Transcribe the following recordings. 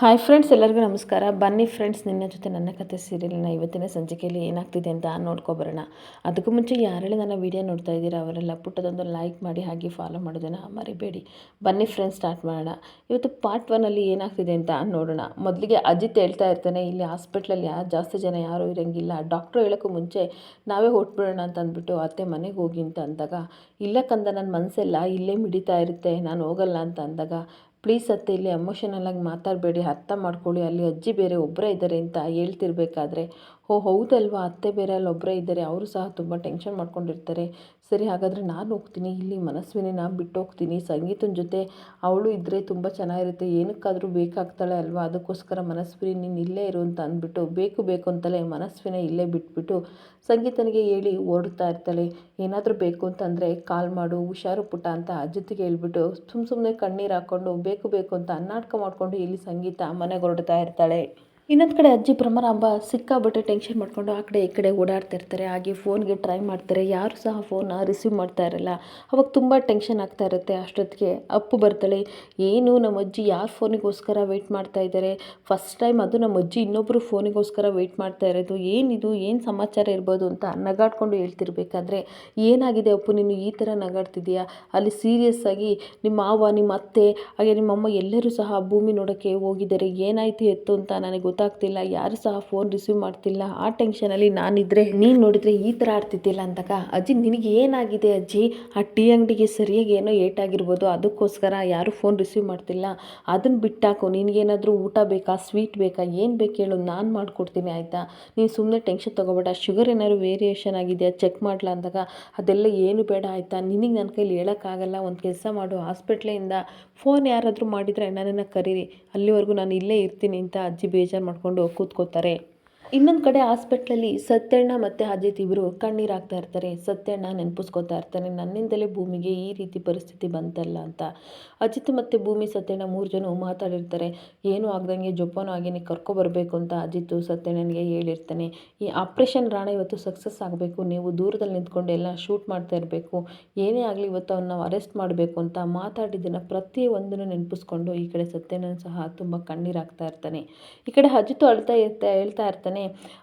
Hi friends ಎಲ್ಲರಿಗೂ ನಮಸ್ಕಾರ. ಬನ್ನಿ ಫ್ರೆಂಡ್ಸ್ ನಿನ್ನ ಜೊತೆ ನನ್ನ ಕತೆ ಸೀರಿಯಲ್ನ ಇವತ್ತಿನ ಸಂಚಿಕೆಯಲ್ಲಿ ಏನಾಗ್ತಿದೆ ಅಂತ ನೋಡ್ಕೊಬರೋಣ. ಅದಕ್ಕೂ ಮುಂಚೆ ಯಾರೆಲ್ಲ ನನ್ನ ವೀಡಿಯೋ ನೋಡ್ತಾ ಇದ್ದೀರಾ, ಅವರೆಲ್ಲ ಪುಟ್ಟದೊಂದು ಲೈಕ್ ಮಾಡಿ, ಹಾಗೆ ಫಾಲೋ ಮಾಡೋದನ್ನು ಮರಿಬೇಡಿ. ಬನ್ನಿ ಫ್ರೆಂಡ್ಸ್ ಸ್ಟಾರ್ಟ್ ಮಾಡೋಣ. ಇವತ್ತು ಪಾರ್ಟ್ ಒನಲ್ಲಿ ಏನಾಗ್ತಿದೆ ಅಂತ ನೋಡೋಣ. ಮೊದಲಿಗೆ ಅಜಿತ್ ಹೇಳ್ತಾ ಇರ್ತಾನೆ, ಇಲ್ಲಿ ಹಾಸ್ಪಿಟ್ಲಲ್ಲಿ ಜಾಸ್ತಿ ಜನ ಯಾರೂ ಇರೋಂಗಿಲ್ಲ. ಡಾಕ್ಟ್ರು ಹೇಳೋಕ್ಕೂ ಮುಂಚೆ ನಾವೇ ಹೊಟ್ಬಿಡೋಣ ಅಂತ ಅಂದ್ಬಿಟ್ಟು ಅತ್ತೆ ಮನೆಗೆ ಹೋಗಿ ಅಂತ ಅಂದಾಗ, ಇಲ್ಲ ಕಂದ ನನ್ನ ಮನಸ್ಸೆಲ್ಲ ಇಲ್ಲೇ ಮಿಡಿತಾ ಇರುತ್ತೆ, ನಾನು ಹೋಗಲ್ಲ ಅಂತ ಅಂದಾಗ ಪ್ಲೀಸ್ ಅತ್ತೆ, ಇಲ್ಲಿ ಎಮೋಷನಲ್ ಆಗಿ ಮಾತಾಡಬೇಡಿ, ಅರ್ಥ ಮಾಡ್ಕೊಳ್ಳಿ. ಅಲ್ಲಿ ಅಜ್ಜಿ ಬೇರೆ ಒಬ್ಬರೇ ಇದ್ದಾರೆ ಅಂತ ಹೇಳ್ತಿರ್ಬೇಕಾದ್ರೆ, ಓ ಹೌದಲ್ವಾ? ಅತ್ತೆ ಬೇರೆ ಅಲ್ಲಿ ಒಬ್ಬರೇ ಇದ್ದಾರೆ ಅವರು ಸಹ ತುಂಬ ಟೆನ್ಷನ್ ಮಾಡ್ಕೊಂಡಿರ್ತಾರೆ. ಸರಿ, ಹಾಗಾದರೆ ನಾನು ಹೋಗ್ತೀನಿ. ಇಲ್ಲಿ ಮನಸ್ವಿನಿನ ಬಿಟ್ಟು ಹೋಗ್ತೀನಿ. ಸಂಗೀತನ ಜೊತೆ ಅವಳು ಇದ್ದರೆ ತುಂಬ ಚೆನ್ನಾಗಿರುತ್ತೆ. ಏನಕ್ಕಾದರೂ ಬೇಕಾಗ್ತಾಳೆ ಅಲ್ವಾ? ಅದಕ್ಕೋಸ್ಕರ ಮನಸ್ವಿನಿ ನೀನು ಇಲ್ಲೇ ಇರು ಅಂತ ಅಂದ್ಬಿಟ್ಟು, ಬೇಕು ಬೇಕು ಅಂತಲೇ ಮನಸ್ವಿನ ಇಲ್ಲೇ ಬಿಟ್ಬಿಟ್ಟು ಸಂಗೀತನಿಗೆ ಹೇಳಿ ಓಡ್ತಾ ಇರ್ತಾಳೆ. ಏನಾದರೂ ಬೇಕು ಅಂತಂದರೆ ಕಾಲ್ ಮಾಡು, ಹುಷಾರು ಪುಟ ಅಂತ ಅಜ್ಜತಿಗೆ ಹೇಳ್ಬಿಟ್ಟು ಸುಮ್ಮ ಸುಮ್ಮನೆ ಕಣ್ಣೀರು ಹಾಕ್ಕೊಂಡು ಬೇಕು ಬೇಕು ಅಂತ ಅನ್ನಾಟಕ ಮಾಡಿಕೊಂಡು ಇಲ್ಲಿ ಸಂಗೀತ ಮನೆಗೆ ಹೊರಡ್ತಾ ಇರ್ತಾಳೆ. ಇನ್ನೊಂದು ಕಡೆ ಅಜ್ಜಿ ಭ್ರಮರಾಂಬ ಸಿಕ್ಕಾಬಿಟ್ಟೆ ಟೆನ್ಷನ್ ಮಾಡ್ಕೊಂಡು ಆ ಕಡೆ ಈ ಕಡೆ ಓಡಾಡ್ತಾ ಇರ್ತಾರೆ, ಹಾಗೆ ಫೋನ್ಗೆ ಟ್ರೈ ಮಾಡ್ತಾರೆ, ಯಾರು ಸಹ ಫೋನ್ನ ರಿಸೀವ್ ಮಾಡ್ತಾ ಇರಲ್ಲ. ಅವಾಗ ತುಂಬ ಟೆನ್ಷನ್ ಆಗ್ತಾ ಇರುತ್ತೆ ಅಷ್ಟೊತ್ತಿಗೆ. ಅಪ್ಪು ಬರ್ತಾಳೆ, ಏನು ನಮ್ಮ ಅಜ್ಜಿ ಯಾರ ಫೋನಿಗೋಸ್ಕರ ವೆಯ್ಟ್ ಮಾಡ್ತಾ ಇದ್ದಾರೆ ಫಸ್ಟ್ ಟೈಮ್ ಅದು ನಮ್ಮ ಅಜ್ಜಿ ಇನ್ನೊಬ್ಬರು ಫೋನಿಗೋಸ್ಕರ ವೆಯ್ಟ್ ಮಾಡ್ತಾ ಇರೋದು. ಏನಿದು? ಏನು ಸಮಾಚಾರ ಇರ್ಬೋದು? ಅಂತ ನಗಾಡ್ಕೊಂಡು ಹೇಳ್ತಿರ್ಬೇಕಾದ್ರೆ, ಏನಾಗಿದೆ ಅಪ್ಪು, ನೀನು ಈ ಥರ ನಗಾಡ್ತಿದೀಯಾ ಅಲ್ಲಿ ಸೀರಿಯಸ್ ಆಗಿ ನಿಮ್ಮ ಮಾವ, ನಿಮ್ಮ ಅತ್ತೆ, ಹಾಗೆ ನಿಮ್ಮಮ್ಮ ಎಲ್ಲರೂ ಸಹ ಭೂಮಿ ನೋಡೋಕ್ಕೆ ಹೋಗಿದ್ದಾರೆ. ಏನಾಯಿತು ಎತ್ತು ಅಂತ ನನಗೆ ಗೊತ್ತಾಗ್ತಿಲ್ಲ, ಯಾರು ಸಹ ಫೋನ್ ರಿಸೀವ್ ಮಾಡ್ತಿಲ್ಲ. ಆ ಟೆನ್ಷನಲ್ಲಿ ನಾನಿದ್ರೆ, ನೀನು ನೋಡಿದರೆ ಈ ಥರ ಆಡ್ತಿದ್ದಿಲ್ಲ ಅಂದಾಗ, ಅಜ್ಜಿ ನಿನಗೆ ಏನಾಗಿದೆ ಅಜ್ಜಿ? ಆ ಟೀ ಅಂಗಡಿಗೆ ಸರಿಯಾಗಿ ಏನೋ ಏಟಾಗಿರ್ಬೋದು, ಅದಕ್ಕೋಸ್ಕರ ಯಾರು ಫೋನ್ ರಿಸೀವ್ ಮಾಡ್ತಿಲ್ಲ. ಅದನ್ನು ಬಿಟ್ಟಾಕು, ನಿನಗೇನಾದರೂ ಊಟ ಬೇಕಾ ಸ್ವೀಟ್ ಬೇಕಾ, ಏನು ಬೇಕು ಹೇಳು, ನಾನು ಮಾಡಿಕೊಡ್ತೀನಿ, ಆಯಿತಾ? ನೀನು ಸುಮ್ಮನೆ ಟೆನ್ಷನ್ ತೊಗೋಬೇಡ ಶುಗರ್ ಏನಾದ್ರು ವೇರಿಯೇಷನ್ ಆಗಿದೆಯಾ ಚೆಕ್ ಮಾಡ್ಲಾ ಅಂದಾಗ, ಅದೆಲ್ಲ ಏನು ಬೇಡ, ಆಯಿತಾ? ನಿನಗೆ ನನ್ನ ಕೈಲಿ ಹೇಳೋಕ್ಕಾಗಲ್ಲ, ಒಂದು ಕೆಲಸ ಮಾಡು. ಹಾಸ್ಪಿಟ್ಲಿಂದ ಫೋನ್ ಯಾರಾದರೂ ಮಾಡಿದರೆ ನನ್ನನ್ನು ಕರೀರಿ. ಅಲ್ಲಿವರೆಗೂ ನಾನು ಇಲ್ಲೇ ಇರ್ತೀನಿ ಅಂತ ಅಜ್ಜಿ ಬೇಜಾರು ಮಾಡಿಕೊಂಡು ಕೂತ್ಕೋತಾರೆ ಇನ್ನೊಂದು ಕಡೆ ಹಾಸ್ಪಿಟ್ಲಲ್ಲಿ ಸತ್ಯಣ್ಣ ಮತ್ತು ಅಜಿತ್ ಇಬ್ಬರು ಕಣ್ಣೀರಾಗ್ತಾ ಇರ್ತಾರೆ. ಸತ್ಯಣ್ಣ ನೆನಪಿಸ್ಕೋತಾ ಇರ್ತಾನೆ, ನನ್ನಿಂದಲೇ ಭೂಮಿಗೆ ಈ ರೀತಿ ಪರಿಸ್ಥಿತಿ ಬಂತಲ್ಲ ಅಂತ. ಅಜಿತ್ ಮತ್ತು ಭೂಮಿ, ಸತ್ಯಣ್ಣ ಮೂರು ಜನ ಮಾತಾಡಿರ್ತಾರೆ. ಏನೂ ಆಗ್ದಂಗೆ ಜೊಪ್ಪನೂ ಆಗೇನೆ ಕರ್ಕೊಬರಬೇಕು ಅಂತ ಅಜಿತ್ ಸತ್ಯಣ್ಣನಿಗೆ ಹೇಳಿರ್ತಾನೆ. ಈ ಆಪ್ರೇಷನ್ ರಾಣ ಇವತ್ತು ಸಕ್ಸಸ್ ಆಗಬೇಕು, ನೀವು ದೂರದಲ್ಲಿ ನಿಂತ್ಕೊಂಡು ಎಲ್ಲ ಶೂಟ್ ಮಾಡ್ತಾ ಇರಬೇಕು, ಏನೇ ಆಗಲಿ ಇವತ್ತು ಅವನ್ನ ಅರೆಸ್ಟ್ ಮಾಡಬೇಕು ಅಂತ ಮಾತಾಡಿದ್ದನ್ನು ಪ್ರತಿಯೊಂದನ್ನು ನೆನಪಿಸ್ಕೊಂಡು ಈ ಕಡೆ ಸತ್ಯಣ್ಣನ ಸಹ ತುಂಬ ಕಣ್ಣೀರಾಗ್ತಾ ಇರ್ತಾನೆ. ಈ ಕಡೆ ಅಜಿತ್ ಅಳ್ತಾ ಇರ್ತಾ ಹೇಳ್ತಾ ಇರ್ತಾನೆ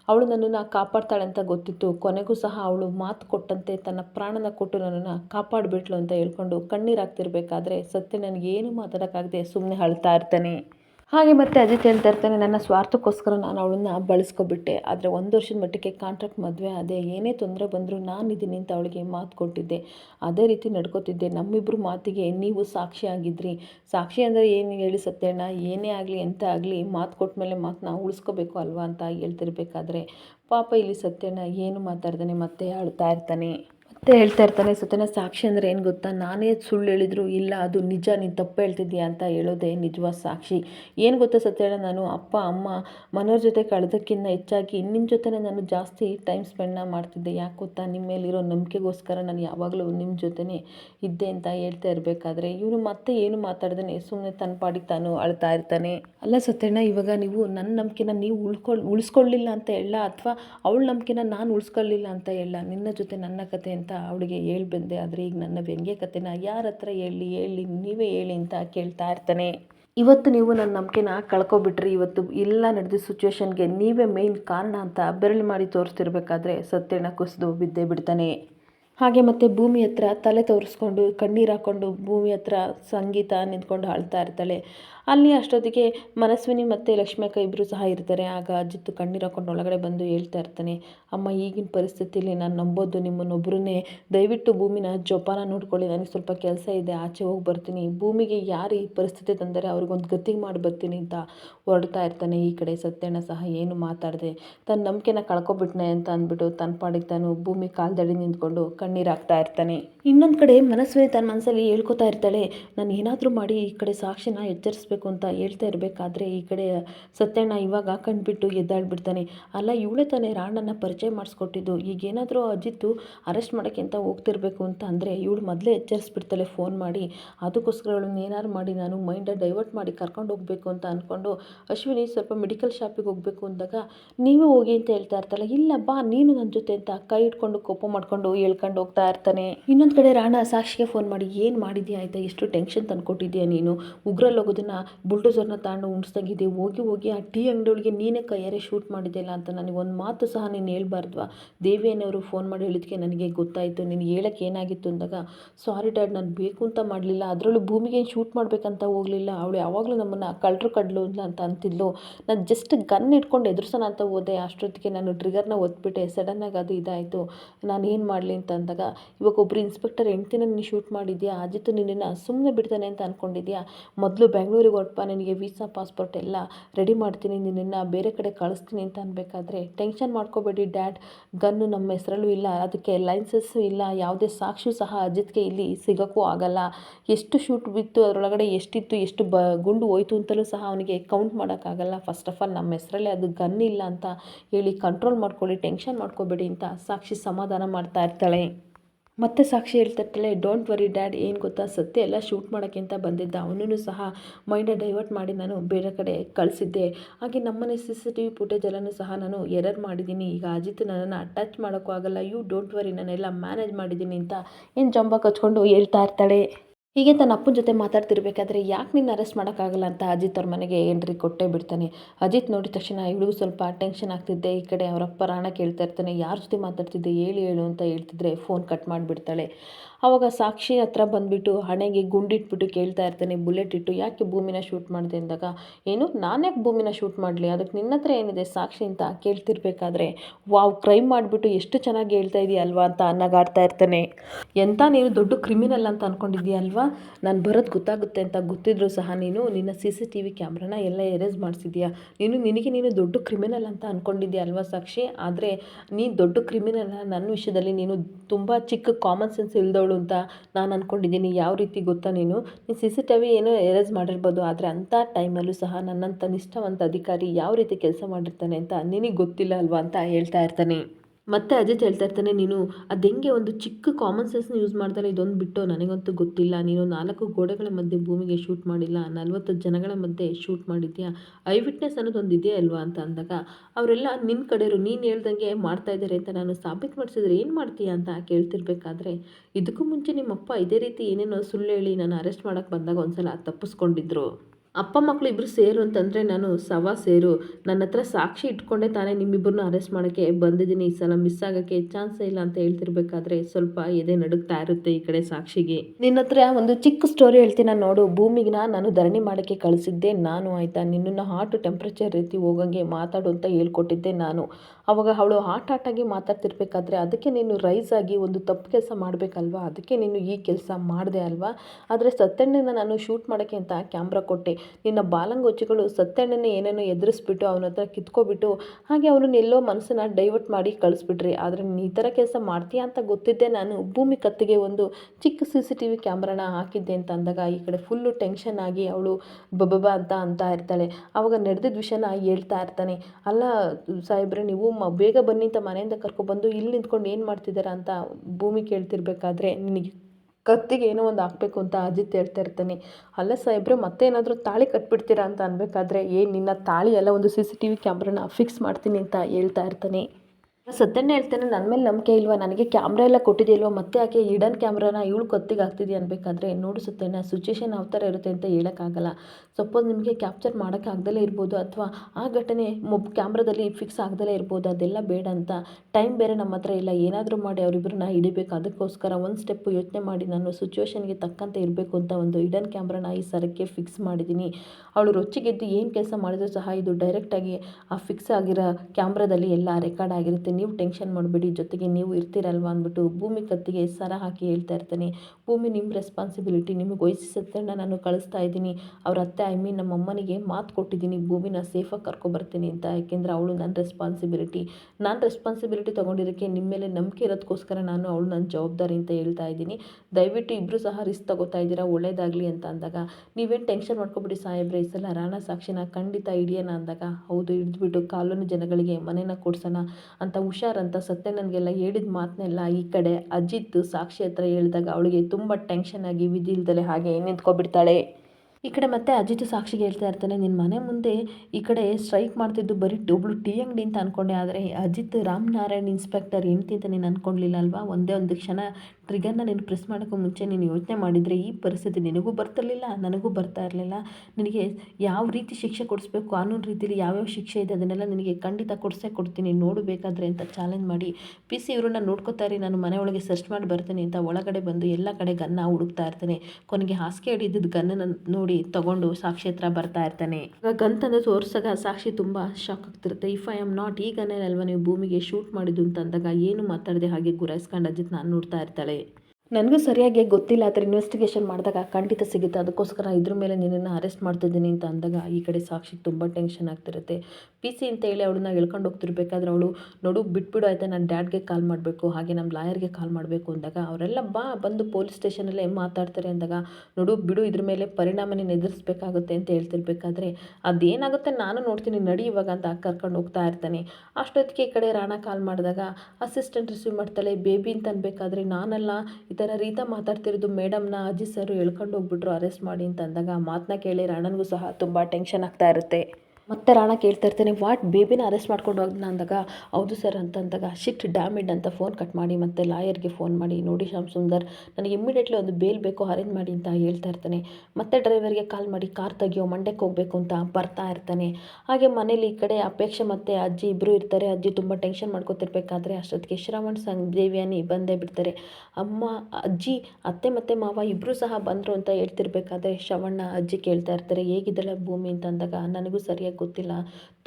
ಅವಳು ನನ್ನನ್ನು ಕಾಪಾಡ್ತಾಳೆ ಅಂತ ಗೊತ್ತಿತ್ತು. ಕೊನೆಗೂ ಸಹ ಅವಳು ಮಾತು ಕೊಟ್ಟಂತೆ, ತನ್ನ ಪ್ರಾಣನ ಕೊಟ್ಟು ನನ್ನನ್ನು ಕಾಪಾಡಿಬಿಟ್ಲು ಅಂತ ಹೇಳ್ಕೊಂಡು ಕಣ್ಣೀರಾಗ್ತಿರ್ಬೇಕಾದ್ರೆ ಸತ್ಯ ನನಗೇನು ಮಾತಾಡೋಕ್ಕಾಗದೆ ಸುಮ್ಮನೆ ಅಳ್ತಾ ಇರ್ತಾನೆ. ಹಾಗೆ ಮತ್ತೆ ಅಜಿತ್ ಹೇಳ್ತಾ ಇರ್ತಾನೆ, ನನ್ನ ಸ್ವಾರ್ಥಕ್ಕೋಸ್ಕರ ನಾನು ಅವಳನ್ನ ಬಳಸ್ಕೊಬಿಟ್ಟೆ. ಆದರೆ ಒಂದು ವರ್ಷದ ಮಟ್ಟಿಗೆ ಕಾಂಟ್ರಾಕ್ಟ್ ಮದುವೆ ಅದೇ ಏನೇ ತೊಂದರೆ ಬಂದರೂ ನಾನಿದ್ದೀನಿ ಅಂತ ಅವಳಿಗೆ ಮಾತು ಕೊಟ್ಟಿದ್ದೆ. ಅದೇ ರೀತಿ ನಡ್ಕೋತಿದ್ದೆ. ನಮ್ಮಿಬ್ಬರು ಮಾತಿಗೆ ನೀವು ಸಾಕ್ಷಿ ಆಗಿದ್ರಿ. ಸಾಕ್ಷಿ ಅಂದರೆ ಏನು ಹೇಳಿ ಸತ್ಯಣ್ಣ? ಏನೇ ಆಗಲಿ, ಎಂತ ಆಗಲಿ, ಮಾತು ಕೊಟ್ಟ ಮೇಲೆ ಮಾತು ನಾವು ಉಳಿಸ್ಕೋಬೇಕು ಅಲ್ವಾ ಅಂತ ಹೇಳ್ತಿರ್ಬೇಕಾದ್ರೆ. ಪಾಪ ಇಲ್ಲಿ ಸತ್ಯಣ್ಣ ಏನು ಮಾತಾಡ್ತಾನೆ ಮತ್ತೆ ಅಳ್ತಾ ಇರ್ತಾನೆ. ಮತ್ತೆ ಹೇಳ್ತಾ ಇರ್ತಾನೆ, ಸತ್ಯನ ಸಾಕ್ಷಿ ಅಂದರೆ ಏನು ಗೊತ್ತಾ? ನಾನೇ ಸುಳ್ಳು ಹೇಳಿದ್ರು, ಇಲ್ಲ, ಅದು ನಿಜ, ನೀನು ತಪ್ಪು ಹೇಳ್ತಿದ್ಯಾ ಅಂತ ಹೇಳೋದೇ ನಿಜವಾದ ಸಾಕ್ಷಿ. ಏನು ಗೊತ್ತಾ ಸತ್ಯಣ್ಣ, ನಾನು ಅಪ್ಪ, ಅಮ್ಮ, ಮನೆಯವ್ರ ಜೊತೆ ಕಳೆದಕ್ಕಿಂತ ಹೆಚ್ಚಾಗಿ ನಿನ್ನ ಜೊತೆನೇ ನಾನು ಜಾಸ್ತಿ ಟೈಮ್ ಸ್ಪೆಂಡ್ನ ಮಾಡ್ತಿದ್ದೆ. ಯಾಕೆ ಗೊತ್ತಾ? ನಿಮ್ಮ ಮೇಲಿರೋ ನಂಬಿಕೆಗೋಸ್ಕರ ನಾನು ಯಾವಾಗಲೂ ನಿಮ್ಮ ಜೊತೆನೇ ಇದ್ದೆ ಅಂತ ಹೇಳ್ತಾ ಇರಬೇಕಾದ್ರೆ ಇವನು ಮತ್ತೆ ಏನು ಮಾತಾಡ್ದೇ ಸುಮ್ಮನೆ ತನ್ನ ಪಾಡಿಗೆ ತಾನು ಅಳ್ತಾ ಇರ್ತಾನೆ. ಅಲ್ಲ ಸತ್ಯಣ್ಣ, ಇವಾಗ ನೀವು ನನ್ನ ನಂಬಿಕೆನ ನೀವು ಉಳ್ಕೊಳ್ ಉಳಿಸ್ಕೊಳ್ಳಿಲ್ಲ ಅಂತ ಹೇಳ, ಅಥವಾ ಅವಳ ನಂಬಿಕೆನ ನಾನು ಉಳಿಸ್ಕೊಳ್ಳಿಲ್ಲ ಅಂತ ಹೇಳ, ನಿನ್ನ ಜೊತೆ ನನ್ನ ಕತೆ ಅಂತ ಅವಳಿಗೆ ಹೇಳಿ ಬಂದೆ ಆದರೆ ಈಗ ನನ್ನ ವ್ಯಂಗ್ಯ ಕತೆನ ಯಾರ ಹತ್ರ ಹೇಳಿ ಹೇಳಿ, ನೀವೇ ಹೇಳಿ ಅಂತ ಕೇಳ್ತಾ ಇರ್ತಾನೆ. ಇವತ್ತು ನೀವು ನನ್ನ ನಂಬಿಕೆನ ಕಳ್ಕೊಬಿಟ್ರಿ, ಇವತ್ತು ಎಲ್ಲ ನಡೆದ ಸಿಚುವೇಶನ್ಗೆ ನೀವೇ ಮೇನ್ ಕಾರಣ ಅಂತ ಬೆರಳು ಮಾಡಿ ತೋರಿಸ್ತಿರ್ಬೇಕಾದ್ರೆ ಸತ್ಯನ ಕುಸಿದು ಬಿದ್ದೇ ಬಿಡ್ತಾನೆ. ಹಾಗೆ ಮತ್ತೆ ಭೂಮಿ ಹತ್ರ ತಲೆ ತೋರಿಸ್ಕೊಂಡು, ಕಣ್ಣೀರು ಹಾಕ್ಕೊಂಡು ಭೂಮಿ ಹತ್ರ ಸಂಗೀತ ನಿಂತ್ಕೊಂಡು ಅಳ್ತಾ ಇರ್ತಾಳೆ. ಅಲ್ಲಿ ಅಷ್ಟೊತ್ತಿಗೆ ಮನಸ್ವಿನಿ ಮತ್ತು ಲಕ್ಷ್ಮೀಕ ಇಬ್ಬರು ಸಹ ಇರ್ತಾರೆ. ಆಗ ಅಜ್ಜಿತ್ತು ಕಣ್ಣೀರು ಹಾಕೊಂಡು ಒಳಗಡೆ ಬಂದು ಹೇಳ್ತಾ ಇರ್ತಾನೆ, ಅಮ್ಮ, ಈಗಿನ ಪರಿಸ್ಥಿತಿಯಲ್ಲಿ ನಾನು ನಂಬೋದು. ನಿಮ್ಮನ್ನೊಬ್ಬರನ್ನೇ ದಯವಿಟ್ಟು ಭೂಮಿನ ಜೋಪಾನ ನೋಡ್ಕೊಳ್ಳಿ. ನನಗೆ ಸ್ವಲ್ಪ ಕೆಲಸ ಇದೆ. ಆಚೆ ಹೋಗಿ ಬರ್ತೀನಿ. ಭೂಮಿಗೆ ಯಾರು ಈ ಪರಿಸ್ಥಿತಿ ತಂದರೆ ಅವ್ರಿಗೊಂದು ಗತಿ ಮಾಡಿ ಬರ್ತೀನಿ ಅಂತ ಹೊರಡ್ತಾ ಇರ್ತಾನೆ. ಈ ಕಡೆ ಸತ್ಯಣ್ಣ ಸಹ ಏನು ಮಾತಾಡದೆ ತನ್ನ ನಂಬಿಕೆನ ಕಳ್ಕೊಬಿಟ್ನೆ ಅಂತ ಅಂದ್ಬಿಟ್ಟು ತನ್ನ ಪಾಡಿಗೆ ತಾನು ಭೂಮಿ ಕಾಲ್ದಡಿ ನಿಂತ್ಕೊಂಡು ಕಣ್ಣೀರು ಹಾಕ್ತಾ ಇರ್ತಾನೆ. ಇನ್ನೊಂದು ಕಡೆ ಮನಸ್ವಿನಿ ತನ್ನ ಮನಸ್ಸಲ್ಲಿ ಹೇಳ್ಕೊತಾ ಇರ್ತಾಳೆ, ನಾನು ಏನಾದರೂ ಮಾಡಿ ಈ ಕಡೆ ಸಾಕ್ಷಿನ ಎಚ್ಚರಿಸ್ಬೇಕು ಅಂತ ಹೇಳ್ತಾ ಇರಬೇಕಾದ್ರೆ ಈ ಕಡೆ ಸತ್ಯಣ್ಣ ಇವಾಗ ಕಂಡುಬಿಟ್ಟು ಎದ್ದಾಡ್ಬಿಡ್ತಾನೆ ಅಲ್ಲ, ಇವಳೇ ತಾನೇ ರಾಣನ ಪರಿಚಯ ಮಾಡಿಸ್ಕೊಟ್ಟಿದ್ದು. ಈಗೇನಾದರೂ ಅಜಿತ್ತು ಅರೆಸ್ಟ್ ಮಾಡೋಕ್ಕೆ ಅಂತ ಹೋಗ್ತಿರ್ಬೇಕು ಅಂತ ಅಂದರೆ ಇವಳು ಮೊದಲೇ ಎಚ್ಚರಿಸ್ಬಿಡ್ತಾಳೆ ಫೋನ್ ಮಾಡಿ. ಅದಕ್ಕೋಸ್ಕರ ಅವಳನ್ನ ಏನಾದ್ರು ಮಾಡಿ, ನಾನು ಮೈಂಡ ಡೈವರ್ಟ್ ಮಾಡಿ ಕರ್ಕೊಂಡು ಹೋಗಬೇಕು ಅಂತ ಅಂದ್ಕೊಂಡು ಅಶ್ವಿನಿ ಸ್ವಲ್ಪ ಮೆಡಿಕಲ್ ಶಾಪಿಗೆ ಹೋಗಬೇಕು ಅಂದಾಗ ನೀವೇ ಹೋಗಿ ಅಂತ ಹೇಳ್ತಾ ಇರ್ತಾಳೆ. ಇಲ್ಲ, ಬಾ, ನೀನು ನನ್ನ ಜೊತೆ ಅಂತ ಕೈ ಇಟ್ಕೊಂಡು ಕೋಪ ಮಾಡ್ಕೊಂಡು ಹೇಳ್ಕೊಂಡು ಹೋಗ್ತಾ ಇರ್ತಾನೆ. ಇನ್ನೊಂದು ಕಡೆ ರಾಣ ಸಾಕ್ಷಿಗೆ ಫೋನ್ ಮಾಡಿ, ಏನು ಮಾಡಿದ್ಯಾ ಆಯಿತಾ? ಎಷ್ಟು ಟೆನ್ಷನ್ ತಂದ್ಕೊಟ್ಟಿದ್ಯಾ ನೀನು? ಉಗ್ರಲ್ಲಿ ಹೋಗೋದನ್ನ ಬುಲ್ಡೋಸರ್ನ ತಗೊಂಡು ಉಣ್ಸ್ದಂಗಿದೆ ಹೋಗಿ ಹೋಗಿ ಆ ಟೀ ಅಂಗಡಿಯೊಳಗೆ ನೀನೇ ಕೈಯಾರೆ ಶೂಟ್ ಮಾಡಿದ್ದೆಲ್ಲ ಅಂತ ನನಗೆ ಒಂದು ಮಾತು ಸಹ ನೀನು ಹೇಳ್ಬಾರ್ದ್ವಾ? ದೇವಿ ಅನ್ನೋರು ಫೋನ್ ಮಾಡಿ ಹೇಳಿದಕ್ಕೆ ನನಗೆ ಗೊತ್ತಾಯಿತು. ನೀನು ಹೇಳಕ್ಕೆ ಏನಾಗಿತ್ತು ಅಂದಾಗ, ಸಾರಿ ಡ್ಯಾಡ್, ನಾನು ಬೇಕು ಅಂತ ಮಾಡಲಿಲ್ಲ. ಅದರಲ್ಲೂ ಭೂಮಿಗೆ ಶೂಟ್ ಮಾಡಬೇಕಂತ ಹೋಗಲಿಲ್ಲ. ಅವಳು ಯಾವಾಗಲೂ ನಮ್ಮನ್ನು ಕಳ್ಳರು ಕಡ್ಲು ಅಂತ ಅಂತ ಅಂತಿದ್ಲು. ನಾನು ಜಸ್ಟ್ ಗನ್ ಇಟ್ಕೊಂಡು ಎದುರ್ಸೋಣ ಅಂತ ಹೋದೆ. ಅಷ್ಟೊತ್ತಿಗೆ ನಾನು ಟ್ರಿಗರ್ನ ಒತ್ಬಿಟ್ಟೆ. ಸಡನ್ನಾಗಿ ಅದು ಇದಾಯಿತು. ನಾನು ಏನು ಮಾಡಲಿ ಅಂತ ಅಂದಾಗ, ಇವಾಗ ಒಬ್ಬರು ಇನ್ಸ್ಪೆಕ್ಟರ್ ಹೆಂಡ್ತಿನ ನೀನು ಶೂಟ್ ಮಾಡಿದ್ಯಾ? ಅಜಿತ್ ನಿನ್ನನ್ನು ಸುಮ್ಮನೆ ಬಿಡ್ತಾನೆ ಅಂತ ಅಂದ್ಕೊಂಡಿದ್ಯಾ ಮೊದಲು ಬೆಂಗಳೂರಿಗೆ ಹೊರಟಪ್ಪ ನಿನಗೆ ವೀಸಾ, ಪಾಸ್ಪೋರ್ಟ್ ಎಲ್ಲ ರೆಡಿ ಮಾಡ್ತೀನಿ, ನಿನ್ನನ್ನು ಬೇರೆ ಕಡೆ ಕಳಿಸ್ತೀನಿ ಅಂತ ಅನ್ಬೇಕಾದ್ರೆ ಟೆನ್ಷನ್ ಮಾಡ್ಕೋಬೇಡಿ ಡ್ಯಾಡ್. ಗನ್ನು ನಮ್ಮ ಹೆಸರಲ್ಲೂ ಇಲ್ಲ, ಅದಕ್ಕೆ ಲೈನ್ಸಸ್ಸು ಇಲ್ಲ, ಯಾವುದೇ ಸಾಕ್ಷಿ ಸಹ ಅಜಿತ್ಗೆ ಇಲ್ಲಿ ಸಿಗೋಕ್ಕೂ ಆಗಲ್ಲ. ಎಷ್ಟು ಶೂಟ್ ಬಿತ್ತು, ಅದರೊಳಗಡೆ ಎಷ್ಟಿತ್ತು, ಎಷ್ಟು ಬ, ಗುಂಡು ಹೋಯ್ತು ಅಂತಲೂ ಸಹ ಅವನಿಗೆ ಕೌಂಟ್ ಮಾಡೋಕ್ಕಾಗಲ್ಲ. ಫಸ್ಟ್ ಆಫ್ ಆಲ್ ನಮ್ಮ ಹೆಸರಲ್ಲೇ ಅದು ಗನ್ ಇಲ್ಲ ಅಂತ ಹೇಳಿ ಕಂಟ್ರೋಲ್ ಮಾಡ್ಕೊಳ್ಳಿ, ಟೆನ್ಷನ್ ಮಾಡ್ಕೋಬೇಡಿ ಅಂತ ಸಾಕ್ಷಿ ಸಮಾಧಾನ ಮಾಡ್ತಾ ಇರ್ತಾಳೆ. ಮತ್ತೆ ಸಾಕ್ಷಿ ಹೇಳ್ತಿರ್ತಾಳೆ ಡೋಂಟ್ ವರಿ ಡ್ಯಾಡ್ ಏನು ಗೊತ್ತಾ? ಸತ್ಯ ಎಲ್ಲ ಶೂಟ್ ಮಾಡೋಕ್ಕಿಂತ ಬಂದಿದ್ದ. ಅವನೂ ಸಹ ಮೈಂಡ ಡೈವರ್ಟ್ ಮಾಡಿ ನಾನು ಬೇರೆ ಕಡೆ ಕಳಿಸಿದ್ದೆ. ಹಾಗೆ ನಮ್ಮನೆ C C T V footage ಎಲ್ಲನೂ ಸಹ ನಾನು ಎರರ್ ಮಾಡಿದ್ದೀನಿ. ಈಗ ಅಜಿತ್ ನನ್ನನ್ನು ಟಚ್ ಮಾಡೋಕ್ಕೂ ಆಗಲ್ಲ. ಯು ಡೋಂಟ್ ವರಿ ನಾನೆಲ್ಲ ಮ್ಯಾನೇಜ್ ಮಾಡಿದ್ದೀನಿ ಅಂತ ಏನು ಜಂಬ ಕಚ್ಕೊಂಡು ಹೇಳ್ತಾ ಇರ್ತಾಳೆ. ಹೀಗೆ ತನ್ನ ಅಪ್ಪನ ಜೊತೆ ಮಾತಾಡ್ತಿರ್ಬೇಕಾದ್ರೆ ಯಾಕೆ ನಿನ್ನ ಅರೆಸ್ಟ್ ಮಾಡೋಕ್ಕಾಗಲ್ಲ ಅಂತ ಅಜಿತ್ ಅವ್ರ ಮನೆಗೆ ಎಂಟ್ರಿ ಕೊಟ್ಟೇ ಬಿಡ್ತಾನೆ. ಅಜಿತ್ ನೋಡಿದ ತಕ್ಷಣ, ಇವಳಿಗೂ ಸ್ವಲ್ಪ ಟೆನ್ಷನ್ ಆಗ್ತಿದ್ದೆ, ಈ ಕಡೆ ಅವರಪ್ಪ ರಾಣ ಕೇಳ್ತಾ ಇರ್ತಾನೆ, ಯಾರ ಜೊತೆ ಮಾತಾಡ್ತಿದ್ದೆ, ಹೇಳಿ ಹೇಳು ಅಂತ ಹೇಳ್ತಿದ್ರೆ ಫೋನ್ ಕಟ್ ಮಾಡಿಬಿಡ್ತಾಳೆ. ಆವಾಗ ಸಾಕ್ಷಿ ಹತ್ರ ಬಂದುಬಿಟ್ಟು ಹಣೆಗೆ ಗುಂಡಿಟ್ಬಿಟ್ಟು ಕೇಳ್ತಾ ಇರ್ತಾನೆ, ಬುಲೆಟ್ ಇಟ್ಟು ಯಾಕೆ ಭೂಮಿನ ಶೂಟ್ ಮಾಡಿದೆ ಅಂದಾಗ, ಏನು ನಾನು ಯಾಕೆ ಭೂಮಿನ ಶೂಟ್ ಮಾಡಲಿ ಅದಕ್ಕೆ ನಿನ್ನ ಹತ್ರ ಏನಿದೆ ಸಾಕ್ಷಿ ಅಂತ ಕೇಳ್ತಿರ್ಬೇಕಾದ್ರೆ, ವಾವ್ ಕ್ರೈಮ್ ಮಾಡಿಬಿಟ್ಟು ಎಷ್ಟು ಚೆನ್ನಾಗಿ ಹೇಳ್ತಾ ಇದೆಯಲ್ವಾ ಅಂತ ಅನ್ನಗಾಡ್ತಾ ಇರ್ತಾನೆ. ಎಂಥ ನೀನು ದೊಡ್ಡ ಕ್ರಿಮಿನಲ್ ಅಂತ ಅಂದ್ಕೊಂಡಿದ್ದೀಯಲ್ವಾ ನಾನು ಬರೋದು ಗೊತ್ತಾಗುತ್ತೆ ಅಂತ ಗೊತ್ತಿದ್ರು ಸಹ ನೀನು ನಿನ್ನ ಸಿ ಸಿ ಟಿ ವಿ ಕ್ಯಾಮ್ರಾನ ಎಲ್ಲ ಎರೇಸ್ ಮಾಡಿಸಿದ್ಯಾ ನೀನು ನಿನಗೆ ನೀನು ದೊಡ್ಡ ಕ್ರಿಮಿನಲ್ ಅಂತ ಅಂದ್ಕೊಂಡಿದ್ಯಾ ಅಲ್ವಾ ಸಾಕ್ಷಿ? ಆದರೆ ನೀ ದೊಡ್ಡ ಕ್ರಿಮಿನಲ್ ನನ್ನ ವಿಷಯದಲ್ಲಿ ನೀನು ತುಂಬ ಚಿಕ್ಕ ಕಾಮನ್ ಸೆನ್ಸ್ ಇಲ್ದವಳು ಅಂತ ನಾನು ಅಂದ್ಕೊಂಡಿದ್ದೀನಿ ಯಾವ ರೀತಿ ಗೊತ್ತಾ ನೀನು? ನೀನು ಸಿ ಸಿ ಟಿ ವಿ ಏನೋ ಎರೇಸ್ ಮಾಡಿರ್ಬೋದು. ಆದರೆ ಅಂಥ ಟೈಮಲ್ಲೂ ಸಹ ನನ್ನಂಥ ನಿಷ್ಠಾವಂತ ಅಧಿಕಾರಿ ಯಾವ ರೀತಿ ಕೆಲಸ ಮಾಡಿರ್ತಾನೆ ಅಂತ ನಿನಗೆ ಗೊತ್ತಿಲ್ಲ ಅಲ್ವಾ ಅಂತ ಹೇಳ್ತಾ ಇರ್ತಾನೆ. ಮತ್ತೆ ಅಜಿತ್ ಹೇಳ್ತಾ ಇರ್ತಾನೆ, ನೀನು ಅದು ಹೆಂಗೆ ಒಂದು ಚಿಕ್ಕ ಕಾಮನ್ ಸೆನ್ಸ್ನ ಯೂಸ್ ಮಾಡ್ತಾರೆ ಇದೊಂದು ಬಿಟ್ಟು ನನಗಂತೂ ಗೊತ್ತಿಲ್ಲ. ನೀನು ನಾಲ್ಕು ಗೋಡೆಗಳ ಮಧ್ಯೆ ಭೂಮಿಗೆ ಶೂಟ್ ಮಾಡಿಲ್ಲ, ನಲ್ವತ್ತು ಜನಗಳ ಮಧ್ಯೆ ಶೂಟ್ ಮಾಡಿದ್ಯಾ? ಐ ವಿಟ್ನೆಸ್ ಅನ್ನೋದೊಂದು ಇದೆಯಾ ಅಲ್ವಾ ಅಂತ ಅಂದಾಗ, ಅವರೆಲ್ಲ ನಿನ್ನ ಕಡೆಯವರು, ನೀನು ಹೇಳ್ದಂಗೆ ಮಾಡ್ತಾ ಇದ್ದಾರೆ ಅಂತ ನಾನು ಸಾಬೀತು ಮಾಡಿಸಿದ್ರೆ ಏನು ಮಾಡ್ತೀಯಾ? ಅಂತ ಕೇಳ್ತಿರ್ಬೇಕಾದ್ರೆ, ಇದಕ್ಕೂ ಮುಂಚೆ ನಿಮ್ಮಪ್ಪ ಇದೇ ರೀತಿ ಏನೇನೋ ಸುಳ್ಳು ಹೇಳಿ ನಾನು ಅರೆಸ್ಟ್ ಮಾಡೋಕ್ಕೆ ಬಂದಾಗ ಒಂದ್ಸಲ ತಪ್ಪಿಸ್ಕೊಂಡಿದ್ರು. ಅಪ್ಪ ಮಕ್ಕಳು ಇಬ್ಬರು ಸೇರು ಅಂತಂದರೆ ನಾನು ಸವಾ ಸೇರು. ನನ್ನ ಹತ್ರ ಸಾಕ್ಷಿ ಇಟ್ಕೊಂಡೆ ತಾನೇ ನಿಮ್ಮಿಬ್ಬರನ್ನ ಅರೆಸ್ಟ್ ಮಾಡೋಕ್ಕೆ ಬಂದಿದ್ದೀನಿ. ಈ ಸಲ ಮಿಸ್ ಆಗೋಕ್ಕೆ ಚಾನ್ಸೇ ಇಲ್ಲ ಅಂತ ಹೇಳ್ತಿರ್ಬೇಕಾದ್ರೆ ಸ್ವಲ್ಪ ಎದೆ ನಡುಗ್ತಾ ಇರುತ್ತೆ ಈ ಕಡೆ ಸಾಕ್ಷಿಗೆ. ನಿನ್ನ ಹತ್ರ ಒಂದು ಚಿಕ್ಕ ಸ್ಟೋರಿ ಹೇಳ್ತೀನಿ ನೋಡು. ಭೂಮಿಗಿನ ನಾನು ಧರಣಿ ಮಾಡೋಕ್ಕೆ ಕಳಿಸಿದ್ದೆ. ನಾನು ಆಯಿತಾ ನಿನ್ನನ್ನು ಹಾರ್ಟ್ ಟೆಂಪ್ರೇಚರ್ ರೀತಿ ಹೋಗಂಗೆ ಮಾತಾಡು ಅಂತ ಹೇಳ್ಕೊಟ್ಟಿದ್ದೆ ನಾನು. ಅವಾಗ ಅವಳು ಹಾಟ್ ಹಾಟಾಗಿ ಮಾತಾಡ್ತಿರ್ಬೇಕಾದ್ರೆ ಅದಕ್ಕೆ ನೀನು ರೈಸ್ ಆಗಿ ಒಂದು ತಪ್ಪು ಕೆಲಸ ಮಾಡಬೇಕಲ್ವಾ? ಅದಕ್ಕೆ ನೀನು ಈ ಕೆಲಸ ಮಾಡಿದೆ ಅಲ್ವಾ? ಆದರೆ ಸತ್ಯಣ್ಣನ ನಾನು ಶೂಟ್ ಮಾಡೋಕ್ಕೆ ಅಂತ ಕ್ಯಾಮ್ರಾ ಕೊಟ್ಟೆ. ನಿನ್ನ ಬಾಲಂಗೊಚ್ಚಿಗಳು ಸತ್ಯಣ್ಣನ ಏನೇನೋ ಎದುರಿಸ್ಬಿಟ್ಟು ಅವನ ಹತ್ರ ಕಿತ್ಕೊಬಿಟ್ಟು ಹಾಗೆ ಅವನನ್ನ ಎಲ್ಲೋ ಮನಸ್ಸನ್ನ ಡೈವರ್ಟ್ ಮಾಡಿ ಕಳಿಸ್ಬಿಟ್ರಿ. ಆದರೆ ನೀ ಈ ಥರ ಕೆಲಸ ಮಾಡ್ತೀಯಾ ಅಂತ ಗೊತ್ತಿದ್ದೆ ನಾನು. ಭೂಮಿ ಕತ್ತಿಗೆ ಒಂದು ಚಿಕ್ಕ ಸಿ ಸಿ ಟಿ ವಿ ಕ್ಯಾಮ್ರಾನ ಹಾಕಿದ್ದೆ ಅಂತ ಅಂದಾಗ ಈ ಕಡೆ ಫುಲ್ಲು ಟೆನ್ಷನ್ ಆಗಿ ಅವಳು ಬಬಬ ಅಂತ ಅಂತ ಇರ್ತಾಳೆ. ಅವಾಗ ನಡೆದಿದ್ದ ವಿಷಯನ ಹೇಳ್ತಾ ಇರ್ತಾನೆ. ಅಲ್ಲ ಸಾಹೇಬ್ರೆ, ನೀವು ಮ, ಬೇಗ ಬನ್ನಿ ಅಂತ ಮನೆಯಿಂದ ಕರ್ಕೊಬಂದು ಇಲ್ಲಿ ನಿಂತ್ಕೊಂಡು ಏನು ಮಾಡ್ತಿದ್ದೀರಾ ಅಂತ ಭೂಮಿ ಕೇಳ್ತಿರ್ಬೇಕಾದ್ರೆ ನಿನಗೆ ಕತ್ತಿಗೆ ಏನೋ ಒಂದು ಹಾಕ್ಬೇಕು ಅಂತ ಅಜಿತ್ ಹೇಳ್ತಾ ಇರ್ತಾನೆ. ಅಲ್ಲ ಸಾಹೇಬ್ರೆ, ಮತ್ತೆ ಏನಾದರೂ ತಾಳಿ ಕಟ್ಬಿಡ್ತೀರಾ ಅಂತ ಅನ್ಬೇಕಾದ್ರೆ ಏನು ನಿನ್ನ ತಾಳಿ ಎಲ್ಲ ಒಂದು ಸಿ ಸಿ ಟಿ ವಿ ಕ್ಯಾಮ್ರಾನ ಫಿಕ್ಸ್ ಮಾಡ್ತೀನಿ ಅಂತ ಹೇಳ್ತಾ ಇರ್ತಾನೆ. ಸತ್ಯನೇ ಹೇಳ್ತೇನೆ ನನ್ನ ಮೇಲೆ ನಂಬಿಕೆ ಇಲ್ವಾ? ನನಗೆ ಕ್ಯಾಮ್ರಾ ಎಲ್ಲ ಕೊಟ್ಟಿದೆಯಲ್ವ? ಮತ್ತೆ ಯಾಕೆ ಹಿಡನ್ ಕ್ಯಾಮ್ರಾನ ಇವಳು ಕೊತ್ತಿಗೆ ಆಗ್ತಿದೆ ಅನ್ಬೇಕಾದ್ರೆ? ನೋಡು ಸತ್ಯನ ಸಿಚುವೇಶನ್ ಯಾವ ಥರ ಇರುತ್ತೆ ಅಂತ ಹೇಳೋಕ್ಕಾಗಲ್ಲ. ಸಪೋಸ್ ನಿಮಗೆ ಕ್ಯಾಪ್ಚರ್ ಮಾಡೋಕ್ಕಾಗ್ದಲೇ ಇರ್ಬೋದು, ಅಥವಾ ಆ ಘಟನೆ ಮೊಬ್ ಕ್ಯಾಮ್ರಾದಲ್ಲಿ ಫಿಕ್ಸ್ ಆಗ್ದಲೇ ಇರ್ಬೋದು, ಅದೆಲ್ಲ ಬೇಡ ಅಂತ. ಟೈಮ್ ಬೇರೆ ನಮ್ಮ ಹತ್ರ ಇಲ್ಲ. ಏನಾದರೂ ಮಾಡಿ ಅವರಿಬ್ಬರನ್ನ ಹಿಡಿಬೇಕು. ಅದಕ್ಕೋಸ್ಕರ ಒಂದು ಸ್ಟೆಪ್ ಯೋಚನೆ ಮಾಡಿ, ನಾನು ಸಿಚುವೇಶನ್ಗೆ ತಕ್ಕಂತೆ ಇರಬೇಕು ಅಂತ ಒಂದು ಹಿಡನ್ ಕ್ಯಾಮ್ರಾನ ಈ ಸರಕ್ಕೆ ಫಿಕ್ಸ್ ಮಾಡಿದ್ದೀನಿ. ಅವಳು ರೊಚ್ಚಿಗೆದ್ದು ಏನು ಕೆಲಸ ಮಾಡಿದ್ರು ಸಹ, ಇದು ಡೈರೆಕ್ಟಾಗಿ ಆ ಫಿಕ್ಸ್ ಆಗಿರೋ ಕ್ಯಾಮ್ರಾದಲ್ಲಿ ಎಲ್ಲ ರೆಕಾರ್ಡ್ ಆಗಿರುತ್ತೆ. ನೀವು ಟೆನ್ಷನ್ ಮಾಡಬೇಡಿ, ಜೊತೆಗೆ ನೀವು ಇರ್ತೀರಲ್ವ ಅಂದ್ಬಿಟ್ಟು ಭೂಮಿ ಕತ್ತಿಗೆ ಸರ ಹಾಕಿ ಹೇಳ್ತಾ ಇರ್ತಾನೆ. ಭೂಮಿ ನಿಮ್ಮ ರೆಸ್ಪಾನ್ಸಿಬಿಲಿಟಿ ನಿಮಗೆ ವಹಿಸಿಸತ್ತಣ್ಣ ನಾನು ಕಳಿಸ್ತಾ ಇದ್ದೀನಿ. ಅವ್ರ ಅತ್ತೆ ಐ ಮೀನ್ ನಮ್ಮ ಅಮ್ಮನಿಗೆ ಮಾತು ಕೊಟ್ಟಿದ್ದೀನಿ, ಭೂಮಿನ ಸೇಫಾಗಿ ಕರ್ಕೊಬರ್ತೀನಿ ಅಂತ. ಯಾಕೆಂದರೆ ಅವಳು ನನ್ನ ರೆಸ್ಪಾನ್ಸಿಬಿಲಿಟಿ ನಾನು ರೆಸ್ಪಾನ್ಸಿಬಿಲಿಟಿ ತೊಗೊಂಡಿರೋಕ್ಕೆ ನಿಮ್ಮ ಮೇಲೆ ನಂಬಿಕೆ ಇರೋದಕ್ಕೋಸ್ಕರ ನಾನು ಅವಳು ನನ್ನ ಜವಾಬ್ದಾರಿ ಅಂತ ಹೇಳ್ತಾ ಇದ್ದೀನಿ. ದಯವಿಟ್ಟು ಇಬ್ಬರು ಸಹ ರಿಸ್ಕ್ ತಗೋತಾ ಇದ್ದೀರಾ, ಒಳ್ಳೇದಾಗಲಿ ಅಂತ ಅಂದಾಗ. ನೀವೇನು ಟೆನ್ಷನ್ ಮಾಡ್ಕೊಬಿಡಿ ಸಾಹೇಬ್ರೆ, ಈ ಸಲ ರಾಣ ಸಾಕ್ಷಿನ ಖಂಡಿತ ಹಿಡಿಯೋಣ ಅಂದಾಗ. ಹೌದು, ಹಿಡಿದ್ಬಿಟ್ಟು ಕಾಲೋನಿ ಜನಗಳಿಗೆ ಮನೇನ ಕೊಡ್ಸೋಣ ಅಂತ ಹುಷಾರಂತ ಸತ್ಯಣ್ಣನಿಗೆಲ್ಲ ಹೇಳಿದ ಮಾತನ್ನೆಲ್ಲ ಈ ಕಡೆ ಅಜಿತ್ ಸಾಕ್ಷಿ ಹತ್ರ ಹೇಳಿದಾಗ ಅವಳಿಗೆ ತುಂಬ ಟೆನ್ಷನ್ ಆಗಿ, ವಿಧಿ ಇಲ್ದಲೆ ಹಾಗೆ ನಿಂತ್ಕೊಬಿಡ್ತಾಳೆ. ಈ ಕಡೆ ಮತ್ತೆ ಅಜಿತ್ ಸಾಕ್ಷಿಗೆ ಹೇಳ್ತಾ ಇರ್ತಾನೆ ನಿನ್ನ ಮನೆ ಮುಂದೆ ಈ ಕಡೆ ಸ್ಟ್ರೈಕ್ ಮಾಡ್ತಿದ್ದು ಬರೀ ಒಬ್ಳು ಟೀ ಅಂಗಡಿ ಅಂತ ಅಂದ್ಕೊಂಡೆ ಆದರೆ ಅಜಿತ್ ರಾಮನಾರಾಯಣ್ ಇನ್ಸ್ಪೆಕ್ಟರ್ ಹೆಂಡ್ತಿ ಅಂತ ನೀನು ಅಂದ್ಕೊಂಡಿಲ್ಲ ಅಲ್ವಾ? ಒಂದೇ ಒಂದು ಕ್ಷಣ ಟ್ರಿಗರ್ನ ನೀನು ಪ್ರೆಸ್ ಮಾಡೋಕ್ಕೂ ಮುಂಚೆ ನೀನು ಯೋಚನೆ ಮಾಡಿದರೆ ಈ ಪರಿಸ್ಥಿತಿ ನಿನಗೂ ಬರ್ತಿರಲಿಲ್ಲ, ನನಗೂ ಬರ್ತಾ ಇರಲಿಲ್ಲ. ನಿನಗೆ ಯಾವ ರೀತಿ ಶಿಕ್ಷೆ ಕೊಡಿಸ್ಬೇಕು, ಕಾನೂನು ರೀತಿಯಲ್ಲಿ ಯಾವ್ಯಾವ ಶಿಕ್ಷೆ ಇದೆ, ಅದನ್ನೆಲ್ಲ ನಿನಗೆ ಖಂಡಿತ ಕೊಡಿಸೇ ಕೊಡ್ತೀನಿ, ನೋಡು ಬೇಕಾದರೆ ಅಂತ ಚಾಲೆಂಜ್ ಮಾಡಿ ಪಿ ಸಿ ಇವ್ರನ್ನ ನೋಡ್ಕೋತಾರೆ ನಾನು ಮನೆ ಸರ್ಚ್ ಮಾಡಿ ಬರ್ತೀನಿ ಅಂತ ಒಳಗಡೆ ಬಂದು ಎಲ್ಲ ಕಡೆ ಗನ್ನ ಹುಡುಕ್ತಾ ಇರ್ತಾನೆ. ಕೊನೆಗೆ ಹಾಸಿಗೆ ಹಿಡಿದಿದ್ದು ಗನ್ನನ್ನು ನೋಡಿ ತಗೊಂಡು ಸಾಕ್ಷಿ ಹತ್ರ ಬರ್ತಾ ಇರ್ತಾನೆ. ಗಂತನ ಗನ್ ತಂದು ತೋರಿಸಾಗ ಸಾಕ್ಷಿ ತುಂಬಾ ಶಾಕ್ ಆಗ್ತಿರುತ್ತೆ. ಇಫ್ ಐ ಆಮ್ ನಾಟ್ ಈ ಗನ್ನೇನಲ್ವ ನೀವು ಭೂಮಿಗೆ ಶೂಟ್ ಮಾಡಿದ್ದು? ಅಂತ ಅಂದಾಗ, ಏನು ಮಾತಾಡದೆ ಹಾಗೆ ಗುರಾಯಿಸ್ಕೊಂಡು ಅಜಿತ್ ನಾನು ನೋಡ್ತಾ ಇರ್ತಾಳೆ. ನನಗೂ ಸರಿಯಾಗಿ ಗೊತ್ತಿಲ್ಲ ಆದರೆ ಇನ್ವೆಸ್ಟಿಗೇಷನ್ ಮಾಡಿದಾಗ ಖಂಡಿತ ಸಿಗುತ್ತೆ. ಅದಕ್ಕೋಸ್ಕರ ಇದ್ರ ಮೇಲೆ ನಿನ್ನನ್ನು ಅರೆಸ್ಟ್ ಮಾಡ್ತಿದ್ದೀನಿ ಅಂತ ಅಂದಾಗ ಈ ಕಡೆ ಸಾಕ್ಷಿಗೆ ತುಂಬ ಟೆನ್ಷನ್ ಆಗ್ತಿರುತ್ತೆ. ಪಿ ಸಿ ಅಂತ ಹೇಳಿ ಅವಳನ್ನ ಎಳ್ಕೊಂಡು ಹೋಗ್ತಿರ್ಬೇಕಾದ್ರೆ ಅವಳು, ನೋಡು, ಬಿಟ್ಬಿಡು ಆಯಿತಾ, ನಾನು ಡ್ಯಾಡ್ಗೆ ಕಾಲ್ ಮಾಡಬೇಕು, ಹಾಗೆ ನಮ್ಮ ಲಾಯರ್ಗೆ ಕಾಲ್ ಮಾಡಬೇಕು ಅಂದಾಗ ಅವರೆಲ್ಲ ಬಾ, ಬಂದು ಪೊಲೀಸ್ ಸ್ಟೇಷನಲ್ಲೇ ಮಾತಾಡ್ತಾರೆ ಅಂದಾಗ, ನೋಡು, ಬಿಡು, ಇದ್ರ ಮೇಲೆ ಪರಿಣಾಮ ನೀನು ಎದುರಿಸ್ಬೇಕಾಗುತ್ತೆ ಅಂತ ಹೇಳ್ತಿರ್ಬೇಕಾದ್ರೆ, ಅದೇನಾಗುತ್ತೆ ನಾನು ನೋಡ್ತೀನಿ, ನಡಿ ಇವಾಗ ಅಂತ ಕರ್ಕೊಂಡು ಹೋಗ್ತಾ ಇರ್ತಾನೆ. ಅಷ್ಟೊತ್ತಿಗೆ ಈ ಕಡೆ ರಾಣಾ ಕಾಲ್ ಮಾಡಿದಾಗ ಅಸಿಸ್ಟೆಂಟ್ ರಿಸೀವ್ ಮಾಡ್ತಾಳೆ ಬೇಬಿ ಅಂತ ಅನ್ಬೇಕಾದ್ರೆ ನಾನಲ್ಲ ಥರ ರೀತಾ ಮಾತಾಡ್ತಿರೋದು ಮೇಡಮ್ನ ಅಜ್ಜಿ ಸರ್ ಎಳ್ಕೊಂಡು ಹೋಗ್ಬಿಟ್ರು, ಅರೆಸ್ಟ್ ಮಾಡಿ ಅಂತ ಅಂದಾಗ ಆ ಮಾತನ್ನ ಕೇಳಿ ರಾಣನ್ಗೂ ಸಹ ತುಂಬ ಟೆನ್ಷನ್ ಆಗ್ತಾ ಇರುತ್ತೆ. ಮತ್ತೆ ರಾಣ ಕೇಳ್ತಾ ಇರ್ತಾನೆ, ವಾಟ್? ಬೇಬಿನ ಅರೆಸ್ಟ್ ಮಾಡ್ಕೊಂಡು ಹೋಗ್ನ ಅಂದಾಗ, ಹೌದು ಸರ್ ಅಂತ ಅಂದಾಗ, ಶಿಟ್ ಡ್ಯಾಮಿಡ್ ಅಂತ ಫೋನ್ ಕಟ್ ಮಾಡಿ ಮತ್ತೆ ಲಾಯರ್ಗೆ ಫೋನ್ ಮಾಡಿ, ನೋಡಿ ಶ್ಯಾಮ್ ಸುಂದರ್, ನನಗೆ ಇಮ್ಮಿಡಿಯೇಟ್ಲಿ ಒಂದು ಬೇಲ್ ಬೇಕು ಅರೇಂಜ್ ಮಾಡಿ ಅಂತ ಹೇಳ್ತಾ ಇರ್ತಾನೆ. ಮತ್ತೆ ಡ್ರೈವರ್ಗೆ ಕಾಲ್ ಮಾಡಿ, ಕಾರ್ ತೆಗಿಯೋ, ಮಂಡ್ಯಕ್ಕೆ ಹೋಗಬೇಕು ಅಂತ ಬರ್ತಾ ಇರ್ತಾನೆ. ಹಾಗೆ ಮನೇಲಿ ಈ ಕಡೆ ಅಪೇಕ್ಷೆ ಮತ್ತು ಅಜ್ಜಿ ಇಬ್ಬರು ಇರ್ತಾರೆ. ಅಜ್ಜಿ ತುಂಬ ಟೆನ್ಷನ್ ಮಾಡ್ಕೋತಿರ್ಬೇಕಾದ್ರೆ ಅಷ್ಟೊತ್ತಿಗೆ ಶ್ರವಣ್ ಸಂಗ್, ದೇವಿಯಾನಿ ಬಂದೇ ಬಿಡ್ತಾರೆ. ಅಮ್ಮ, ಅಜ್ಜಿ, ಅತ್ತೆ ಮತ್ತೆ ಮಾವ ಇಬ್ಬರು ಸಹ ಬಂದರು ಅಂತ ಹೇಳ್ತಿರ್ಬೇಕಾದ್ರೆ ಶ್ರವಣ್ಣ ಅಜ್ಜಿ ಕೇಳ್ತಾ ಇರ್ತಾರೆ ಹೇಗಿದ್ದಾಳೆ ಭೂಮಿ? ಅಂತ ಅಂದಾಗ, ನನಗೂ ಸರಿಯಾಗಿ ಗೊತ್ತಿಲ್ಲ.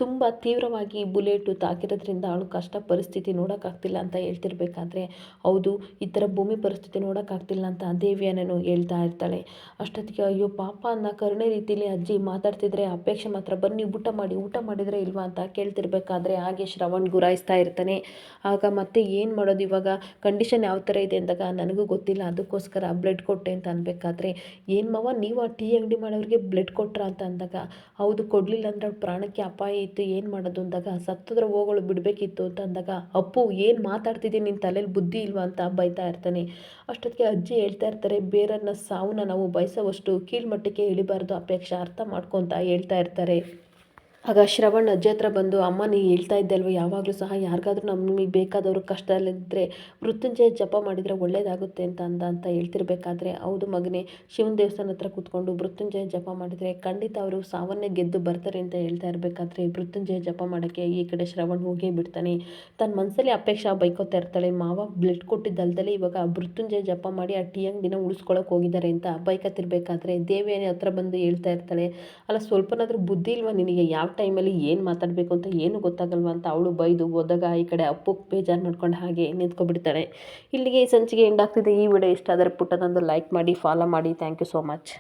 ತುಂಬ ತೀವ್ರವಾಗಿ ಬುಲೆಟು ತಾಕಿರೋದ್ರಿಂದ ಅವಳು ಕಷ್ಟ ಪರಿಸ್ಥಿತಿ ನೋಡೋಕ್ಕಾಗ್ತಿಲ್ಲ ಅಂತ ಹೇಳ್ತಿರ್ಬೇಕಾದ್ರೆ, ಹೌದು, ಈ ಥರ ಭೂಮಿ ಪರಿಸ್ಥಿತಿ ನೋಡೋಕ್ಕಾಗ್ತಿಲ್ಲ ಅಂತ ದೇವಿಯನೇನು ಹೇಳ್ತಾ ಇರ್ತಾಳೆ. ಅಷ್ಟೊತ್ತಿಗೆ, ಅಯ್ಯೋ, ಪಾಪ ಅನ್ನ ಕರುಣೆ ರೀತಿಯಲ್ಲಿ ಅಜ್ಜಿ ಮಾತಾಡ್ತಿದ್ರೆ ಅಪೇಕ್ಷೆ ಮಾತ್ರ ಬನ್ನಿ, ಊಟ ಮಾಡಿ, ಊಟ ಮಾಡಿದರೆ ಇಲ್ವಾ? ಅಂತ ಕೇಳ್ತಿರ್ಬೇಕಾದ್ರೆ ಹಾಗೆ ಶ್ರವಣ್ ಗುರಾಯಿಸ್ತಾ ಇರ್ತಾನೆ. ಆಗ ಮತ್ತೆ ಏನು ಮಾಡೋದು ಇವಾಗ? ಕಂಡೀಷನ್ ಯಾವ ಥರ ಇದೆ ಅಂದಾಗ ನನಗೂ ಗೊತ್ತಿಲ್ಲ, ಅದಕ್ಕೋಸ್ಕರ ಬ್ಲಡ್ ಕೊಟ್ಟೆ ಅಂತ ಅನ್ಬೇಕಾದ್ರೆ, ಏನು ಮಾವ, ನೀವು ಆ ಟೀ ಅಂಗಡಿ ಮಾಡೋರಿಗೆ ಬ್ಲಡ್ ಕೊಟ್ರ? ಅಂತ ಅಂದಾಗ, ಹೌದು, ಕೊಡಲಿಲ್ಲ ಅಂದ್ರೆ ಪ್ರಾಣಕ್ಕೆ ಅಪಾಯ ಇತ್ತು, ಏನು ಮಾಡೋದು ಅಂದಾಗ, ಸತ್ತದ್ರ ಹೋಗಳು ಬಿಡಬೇಕಿತ್ತು ಅಂತ ಅಂದಾಗ, ಅಪ್ಪು, ಏನು ಮಾತಾಡ್ತಿದ್ದೀನಿ ನಿನ್ನ ತಲೆಯಲ್ಲಿ ಬುದ್ಧಿ ಇಲ್ವಾ? ಅಂತ ಬೈತಾ ಇರ್ತಾನೆ. ಅಷ್ಟೊತ್ತಿಗೆ ಅಜ್ಜಿ ಹೇಳ್ತಾ ಇರ್ತಾರೆ, ಬೇರನ್ನ ಸಾವನ್ನ ನಾವು ಬಯಸೋವಷ್ಟು ಕೀಳ್ಮಟ್ಟಕ್ಕೆ ಇಳಿಬಾರ್ದು, ಅಪೇಕ್ಷೆ ಅರ್ಥ ಮಾಡ್ಕೊತ ಹೇಳ್ತಾ ಇರ್ತಾರೆ. ಆಗ ಶ್ರವಣ್, ಅಜ್ಜಿ ಹತ್ರ ಬಂದು, ಅಮ್ಮ, ನೀ ಹೇಳ್ತಾ ಇದ್ದೆ ಅಲ್ವ? ಯಾವಾಗಲೂ ಸಹ ಯಾರಿಗಾದ್ರೂ ನಮಗೆ ಬೇಕಾದವರು ಕಷ್ಟದಲ್ಲಿದ್ದರೆ ಮೃತ್ಯುಂಜಯ ಜಪ ಮಾಡಿದರೆ ಒಳ್ಳೆಯದಾಗುತ್ತೆ ಅಂತ ಅಂದ ಅಂತ ಹೇಳ್ತಿರ್ಬೇಕಾದ್ರೆ ಹೌದು ಮಗನೇ, ಶಿವನ ದೇವಸ್ಥಾನ ಹತ್ರ ಕೂತ್ಕೊಂಡು ಮೃತ್ಯುಂಜಯ ಜಪ ಮಾಡಿದರೆ ಖಂಡಿತ ಅವರು ಸಾವನ್ನೇ ಗೆದ್ದು ಬರ್ತಾರೆ ಅಂತ ಹೇಳ್ತಾ ಇರಬೇಕಾದ್ರೆ ಮೃತ್ಯುಂಜಯ ಜಪ ಮಾಡೋಕ್ಕೆ ಈ ಕಡೆ ಶ್ರವಣ್ ಹೋಗೇ ಬಿಡ್ತಾನೆ. ತನ್ನ ಮನಸ್ಸಲ್ಲಿ ಅಪೇಕ್ಷೆ ಬೈಕೋತಾ ಇರ್ತಾಳೆ. ಮಾವ ಬ್ಲಡ್ ಕೊಟ್ಟಿದ್ದಲ್ದಲೇ ಇವಾಗ ಮೃತ್ಯುಂಜಯ ಜಪ ಮಾಡಿ ಆ ಟಿಯಂಗ್ ಅಂಗಡಿನ ಉಳಿಸ್ಕೊಳಕ್ಕೆ ಹೋಗಿದ್ದಾರೆ ಅಂತ ಬೈಕತ್ತಿರಬೇಕಾದ್ರೆ ದೇವಿಯನೇ ಹತ್ರ ಬಂದು ಹೇಳ್ತಾ ಇರ್ತಾಳೆ. ಅಲ್ಲ, ಸ್ವಲ್ಪನಾದರೂ ಬುದ್ಧಿ ಇಲ್ವಾ ನಿನಗೆ? ಯಾವ ಟೈಮಲ್ಲಿ ಏನು ಮಾತಾಡಬೇಕು ಅಂತ ಏನು ಗೊತ್ತಾಗಲ್ವ ಅಂತ ಅವಳು ಬೈದು ಹೋದಾಗ ಈ ಕಡೆ ಅಪ್ಪು ಬೇಜಾರು ಮಾಡ್ಕೊಂಡು ಹಾಗೆ ನಿಂತ್ಕೊಬಿಡ್ತಾಳೆ ಇಲ್ಲಿಗೆ ಈ ಸಂಚಿಗೆ ಎಂಡ್ ಆಗ್ತಿದೆ. ಈ ವಿಡಿಯೋ ಇಷ್ಟ ಆದರೆ ಪುಟ್ಟದೊಂದು ಲೈಕ್ ಮಾಡಿ ಫಾಲೋ ಮಾಡಿ. Thank you so much